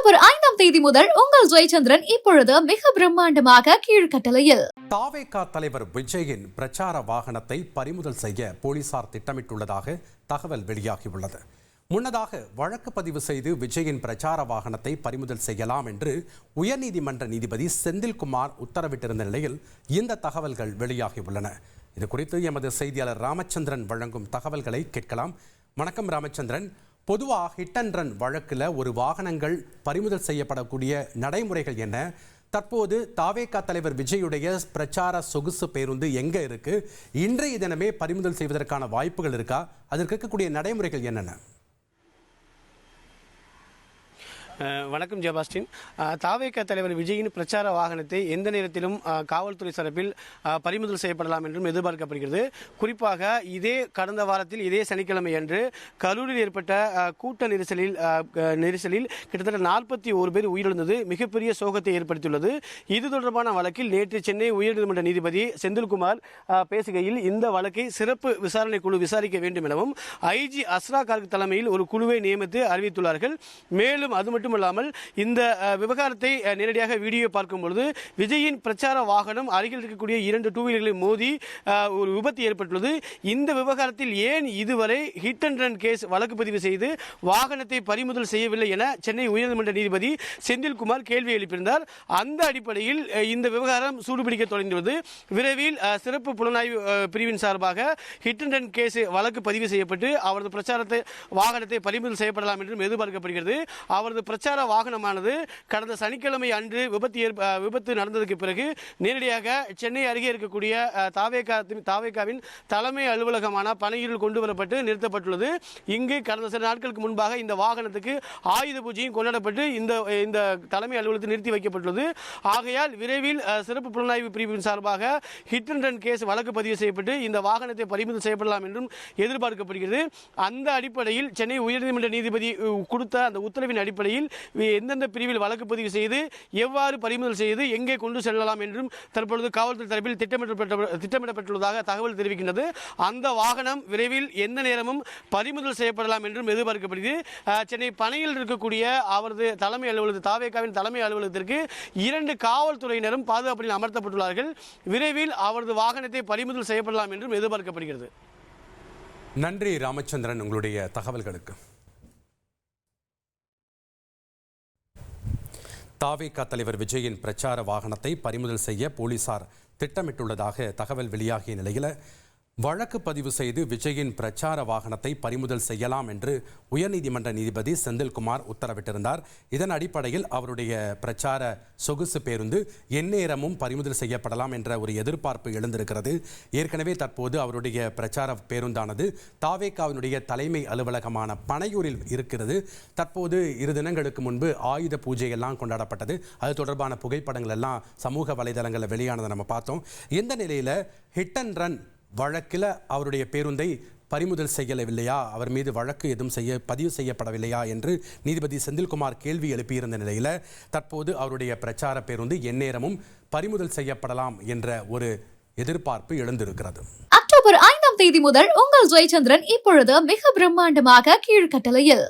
October ஐந்தாம் தேதி முதல் உங்கள் ஜெயச்சந்திரன் இப்பொழுது மிக பிரம்மாண்டமாக கீழ்கட்டளையில். தாவேகா தலைவர் விஜயின் பிரச்சார வாகனத்தை பறிமுதல் செய்ய போலீசார் திட்டமிட்டுள்ளதாக தகவல் வெளியாகியுள்ளது. முன்னதாக வழக்கு பதிவு செய்து விஜயின் பிரச்சார வாகனத்தை பறிமுதல் செய்யலாம் என்று உயர்நீதிமன்ற நீதிபதி செந்தில்குமார் உத்தரவிட்டிருந்த நிலையில் இந்த தகவல்கள் வெளியாகியுள்ளன. இது குறித்து எமது செய்தியாளர் ராமச்சந்திரன் வழங்கும் தகவல்களை கேட்கலாம். வணக்கம் ராமச்சந்திரன். பொதுவாக ஹிட் அண்ட் ரன் வழக்கில் ஒரு வாகனங்கள் பறிமுதல் செய்யப்படக்கூடிய நடைமுறைகள் என்ன? தற்போது தாவேகா தலைவர் விஜயுடைய பிரச்சார சொகுசு பேருந்து எங்கே இருக்குது இன்றைய தினமே பறிமுதல் செய்வதற்கான வாய்ப்புகள் இருக்கா? அதற்கு இருக்கக்கூடிய நடைமுறைகள் என்னென்ன? வணக்கம் ஜெபாஸ்டின். தாவேக தலைவர் விஜயின் பிரச்சார வாகனத்தை எந்த நேரத்திலும் காவல்துறை சார்பில் பறிமுதல் செய்யப்படலாம் என்றும் எதிர்பார்க்கப்படுகிறது. குறிப்பாக இதே கடந்த வாரத்தில் இதே சனிக்கிழமை அன்று கரூரில் ஏற்பட்ட கூட்ட நெரிசலில் நெரிசலில் கிட்டத்தட்ட நாற்பத்தி ஒரு பேர் உயிரிழந்தது. மிகப்பெரிய சோகத்தை ஏற்படுத்தியுள்ளது. இது தொடர்பான வழக்கில் நேற்று சென்னை உயர்நீதிமன்ற நீதிபதி செந்தில்குமார் பேசுகையில் இந்த வழக்கை சிறப்பு விசாரணை குழு விசாரிக்க வேண்டும் எனவும் ஐஜி அஸ்ரா கார்க் தலைமையில் ஒரு குழுவை நியமித்து அறிவித்துள்ளார்கள். மேலும் அது மட்டும் மட்டுமில்லாமல் இந்த விவகாரத்தை நேரடியாக வீடியோ பார்க்கும் பொழுது விஜயின் பிரச்சார வாகனம் அருகில் இருக்கக்கூடிய இரண்டு டூ வீலர்களை மோதி ஒரு விபத்து ஏற்பட்டுள்ளது. இந்த விவகாரத்தில் ஏன் இதுவரை ஹிட் அண்ட் ரன் கேஸ் வழக்கு பதிவு செய்து வாகனத்தை பறிமுதல் செய்யவில்லை என சென்னை உயர்நீதிமன்ற நீதிபதி செந்தில்குமார் கேள்வி எழுப்பியிருந்தார். அந்த அடிப்படையில் இந்த விவகாரம் சூடுபிடிக்க தொடங்கியுள்ளது. விரைவில் சிறப்பு புலனாய்வு பிரிவின் சார்பாக ஹிட் அண்ட் ரன் கேஸ் வழக்கு பதிவு செய்யப்பட்டு அவரது பிரச்சாரத்தை வாகனத்தை பறிமுதல் செய்யப்படலாம் என்றும் எதிர்பார்க்கப்படுகிறது. அவரது பிரச்சார வாகனமானது கடந்த சனிக்கிழமை அன்று விபத்து ஏற்ப விபத்து நடந்ததுக்கு பிறகு நேரடியாக சென்னை அருகே இருக்கக்கூடிய அஹ், தாவேகா தாவேகாவின் தலைமை அலுவலகமான பனையூரில் கொண்டு வரப்பட்டு நிறுத்தப்பட்டுள்ளது. இங்கு கடந்த சில நாட்களுக்கு முன்பாக இந்த வாகனத்துக்கு ஆயுத பூஜையும் கொண்டாடப்பட்டு இந்த இந்த தலைமை அலுவலகத்தில் நிறுத்தி வைக்கப்பட்டுள்ளது. ஆகையால் விரைவில் சிறப்பு புலனாய்வு பிரிவின் சார்பாக ஹிட் அண்ட் ரன் கேஸ் வழக்கு பதிவு செய்யப்பட்டு இந்த வாகனத்தை பறிமுதல் செய்யப்படலாம் என்றும் எதிர்பார்க்கப்படுகிறது. அந்த அடிப்படையில் சென்னை உயர்நீதிமன்ற நீதிபதி கொடுத்த அந்த உத்தரவின் அடிப்படையில் வி- எந்தெந்த பிரிவில் வழக்கு பதிவு செய்து எவ்வாறு பறிமுதல் செய்து எங்கே கொண்டு செல்லலாம் என்றும் தற்பொழுது காவல்துறை தரப்பில் திட்டமிடப்பட்ட திட்டமிடப்பட்டுள்ளதாக தகவல் தெரிவிக்கின்றது. அந்த வாகனம் விரைவில் எந்த நேரமும் பறிமுதல் செய்யப்படலாம் என்றும் எதிர்பார்க்கப்படுகிறது. சென்னை பனையில் இருக்கக்கூடிய அவரது தலைமை அலுவலகத்தில் தாவேகாவின் தலைமை அலுவலகத்திற்கு இரண்டு காவல்துறையினரும் பாதுகாப்பில் அமர்த்தப்பட்டுள்ளார்கள். விரைவில் அவரது வாகனத்தை பறிமுதல் செய்யப்படலாம் என்றும் எதிர்பார்க்கப்படுகிறது. நன்றி ராமச்சந்திரன் உங்களுடைய தகவல்களுக்கு. தாவேகா தலைவர் விஜயின் பிரச்சார வாகனத்தை பறிமுதல் செய்ய போலீசார் திட்டமிட்டுள்ளதாக தகவல் வெளியாகிய நிலையில் வழக்கு பதிவு செய்து விஜயின் பிரச்சார வாகனத்தை பறிமுதல் செய்யலாம் என்று உயர்நீதிமன்ற நீதிபதி செந்தில்குமார் உத்தரவிட்டிருந்தார். இதன் அடிப்படையில் அவருடைய பிரச்சார சொகுசு பேருந்து எந்நேரமும் பறிமுதல் செய்யப்படலாம் என்ற ஒரு எதிர்பார்ப்பு எழுந்திருக்கிறது. ஏற்கனவே தற்போது அவருடைய பிரச்சார பேருந்தானது தாவேக்காவினுடைய தலைமை அலுவலகமான பனையூரில் இருக்கிறது. தற்போது இரு தினங்களுக்கு முன்பு ஆயுத பூஜை எல்லாம் கொண்டாடப்பட்டது. அது தொடர்பான புகைப்படங்கள் எல்லாம் சமூக வலைதளங்களில் வெளியானதை நம்ம பார்த்தோம். இந்த நிலையில் ஹிட் அண்ட் ரன் வழக்கில் அவருடைய பேருந்தை பறிமுதல் செய்யவில்லையா? அவர் மீது வழக்கு எதுவும் செய்ய பதிவு செய்யப்படவில்லையா? என்று நீதிபதி செந்தில்குமார் கேள்வி எழுப்பியிருந்த நிலையில் தற்போது அவருடைய பிரச்சார பேருந்து எந்நேரமும் பறிமுதல் செய்யப்படலாம் என்ற ஒரு எதிர்பார்ப்பு எழுந்திருக்கிறது. அக்டோபர் ஐந்தாம் தேதி முதல் உங்கள் ஜெயச்சந்திரன் இப்பொழுது மிக பிரம்மாண்டமாக கீழ்கட்டளையில்.